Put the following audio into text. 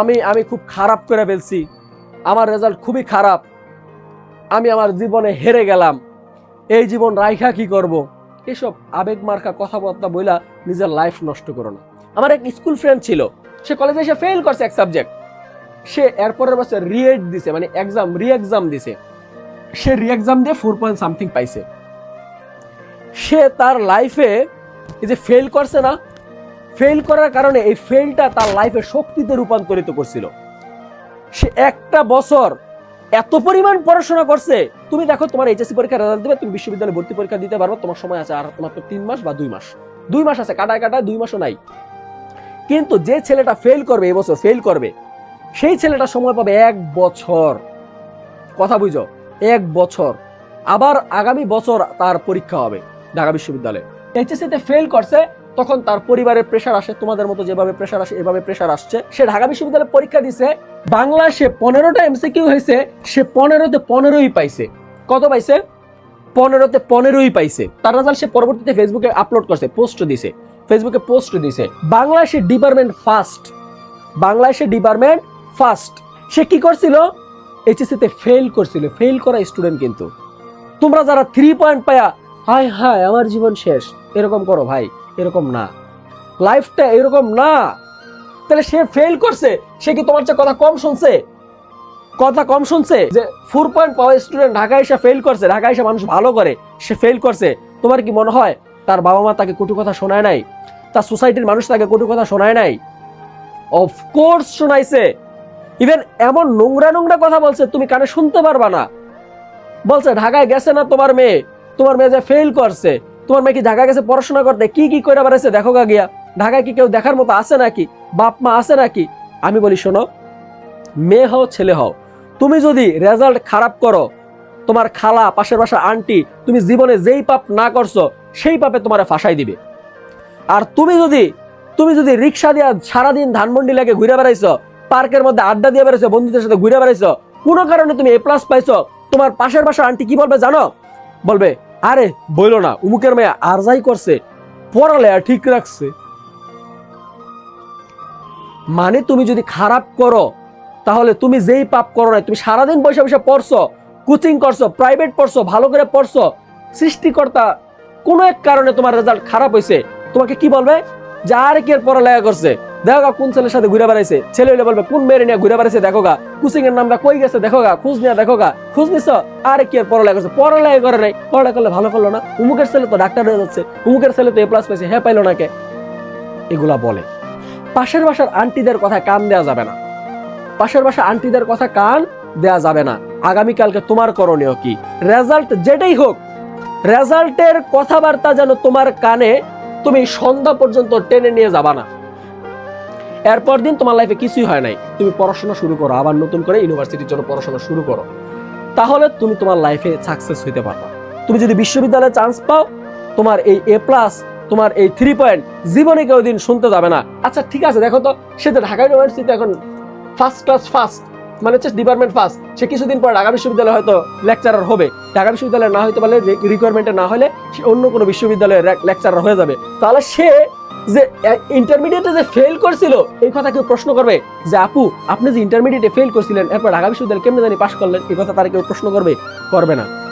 আমি আমি খুব খারাপ করে ফেলছি। আমার রেজাল্ট খুবই খারাপ। আমি আমার জীবনে হেরে গেলাম। এই জীবন রাইখা কি করব? এসব আবেগ মার্কা কথাবার্তা বইলা নিজের লাইফ নষ্ট করো না। আমার এক স্কুল ফ্রেন্ড ছিল। সে কলেজে এসে ফেল করছে এক সাবজেক্ট সে এরপরের বছর রিএড দিছে মানে এক্সাম রি এক্সাম দিছে। সে রি এক্সাম দিয়ে ফোর পয়েন্ট সামথিং পাইছে। সে তার লাইফে এই যে ফেল করছে না ফেল করার কারণে এই ফেলটা তার লাইফে শক্তিতে রূপান্তরিত করছিল। সে একটা বছর এত পরিমাণ পড়াশোনা করছে, তুমি দেখো তোমার এইচএসসি পরীক্ষা রেজাল্ট দিবে, তুমি বিশ্ববিদ্যালয়ে ভর্তি পরীক্ষা দিতে পারবে, তোমার সময় আছে আর মাত্র তিন মাস বা দুই মাস। দুই মাস আছে, কাটায় কাটায় দুই মাসও নাই। কিন্তু যে ছেলেটা ফেল করবে এবছর ফেল করবে, সেই ছেলেটা সময় পাবে এক বছর। কথা বুঝো, এক বছর। আবার আগামী বছর তার পরীক্ষা হবে ঢাকা বিশ্ববিদ্যালয়ে। এইচএসসি তে ফেল করছে তখন তার পরিবারের প্রেশার আসে, তোমাদের মতো যেভাবে প্রেশার আসে, এভাবে প্রেশার আসছে। সে ঢাকা বিশ্ববিদ্যালয়ে পরীক্ষা দিছে বাংলা সে পনেরোটা এমসিকিউ হয়েছে, সে পনেরোতে পনেরোই পাইছে। কত পাইছে? পনেরোতে পনেরোই পাইছে। তার রেজাল্ট সে পরবর্তীতে ফেসবুকে আপলোড করছে পোস্ট দিছে ফেসবুকে পোস্ট দিছে। বাংলায় সে ডিপার্টমেন্ট ফার্স্ট বাংলায় সে ডিপার্টমেন্ট ফার্স্ট সে কি করছিল? এইচএসসি তে ফেল করছিল ফেল করা স্টুডেন্ট কিন্তু। তোমরা যারা থ্রি পয়েন্ট পায়া, হায় হায়, আমার জীবন শেষ। এরকম করো ভাই। এরকম না। লাইফটা এরকম না। তাহলে সে ফেল করছে, সে কি তোমার চেয়ে কথা কম শুনছে? কথা কম শুনছে? যে ফোর পয়েন্ট পাওয়া স্টুডেন্ট ঢাকা এসে ফেল করছে ঢাকা এসে মানুষ ভালো করে, সে ফেল করছে। তোমার কি মনে হয়, তার বাবা মা তাকে কটু কথা শোনায় নাই? তার সোসাইটির মানুষ তাকে কটু কথা শোনায় নাই? অফকোর্স শোনাইছে। ইভেন এমন নোংরা নোংরা কথা বলছে, তুমি কানে শুনতে পারবা না। বলছে, ঢাকায় গেছে না তোমার মেয়ে? তোমার মেয়ে যে ফেল করছে। তোমার মেয়ে কি ঢাকা গেছে পড়াশোনা করতে? কি কি করে বেড়াইছে? দেখো গা গিয়া। ঢাকায় কি কেউ দেখার মতো আছে নাকি? বাপ মা আছে নাকি? আমি বলি, শোনো, মেয়ে হও, ছেলে হও। তুমি যদি রেজাল্ট খারাপ করো, তোমার খালা, পাশের বাসা আন্টি, তুমি জীবনে যেই পাপ না করছ, সেই পাপে তোমার ফাঁসাই দিবে। আর তুমি যদি তুমি যদি রিক্সা দিয়া সারাদিন ধানমন্ডি লাগে ঘুরে বেড়াইছো, পার্কের মধ্যে আড্ডা দিয়ে বেড়াইছো, বন্ধুদের সাথে ঘুরে বেড়াইছো, কোনো কারণে তুমি এ প্লাস পাইছো, তোমার পাশের বাসা আন্টি কি বলবে জানো? বলবে আরে, বইলো না, উমুকের মেয়ে আর যাই করছে পড়ালেয়া ঠিক রাখছে। মানে তুমি যদি খারাপ করো, তাহলে তুমি যেই পাপ করো না তুমি সারাদিন বসে বসে পড়ছো, কোচিং করছ প্রাইভেট পড়ছো, ভালো করে পড়ছো, সৃষ্টিকর্তা কোনো এক কারণে তোমার রেজাল্ট খারাপ হয়েছে তোমাকে কি বলবে? যে আর কি পড়ালেখা করছে? দেখো গা, কোন ছেলের সাথে ঘুরে বেড়াইছে? ছেলে হলে বলবে, কোন মেয়ের নিয়ে ঘুরে বেড়াইছে দেখো গা? কোচিং এর নামটা কই গেছে দেখো গা? খোঁজ নিয়ে দেখো গা। খোঁজ নিছ? আর কি এর পড়ালেখা করছে? পড়ালেখা করে নাই। পড়ালেখা করলে ভালো করল না। উমুকের ছেলে তো ডাক্তার হয়ে যাচ্ছে। উমুকের ছেলে তো এ প্লাস পাইছে হ্যাঁ পাইলো না কে? এগুলা বলে। পাশের বাসার আন্টিদের কথা কান দেওয়া যাবে না। পাশের বাসা আন্টিদের কথা কান দেয়া যাবে না। আগামীকালকে তোমার করণীয় কি? রেজাল্ট যেটাই হোক, রেজাল্টের কথাবার্তা যেন তোমার কানে তুমি সন্ধ্যা পর্যন্ত টেনে নিয়ে যাবা না। এরপর দিন তোমার লাইফে কিছুই হয় নাই। তুমি পড়াশোনা শুরু করো, আবার নতুন করে ইউনিভার্সিটির জন্য পড়াশোনা শুরু করো। তাহলে তুমি তোমার লাইফে সাকসেস হইতে পারবা। তুমি যদি বিশ্ববিদ্যালয়ে চান্স পাও, তোমার এই এ প্লাস তোমার এই থ্রি পয়েন্ট জীবনে কেউ দিন শুনতে যাবে না। আচ্ছা ঠিক আছে, দেখো তো, সে তো ঢাকা ইউনিভার্সিটি এখন ফার্স্ট ক্লাস ফার্স্ট মানে হচ্ছে ডিপার্টমেন্ট ফার্স্ট সে কিছুদিন পর ঢাকা বিশ্ববিদ্যালয়ে হয়তো লেকচারার হবে। ঢাকা বিশ্ববিদ্যালয়ে না হইতে পারলে রিকোয়ারমেন্টে না হলে সে অন্য কোনো বিশ্ববিদ্যালয়ে লেকচারার হয়ে যাবে। তাহলে সে যে ইন্টারমিডিয়েটে যে ফেল করছিল, এই কথা কেউ প্রশ্ন করবে? যে, আপু, আপনি যে ইন্টারমিডিয়েটে ফেল করছিলেন, এরপর ঢাকা বিশ্ববিদ্যালয় কেমনে জানি পাশ করলেন, এই কথা তারা কেউ প্রশ্ন করবে? করবে না।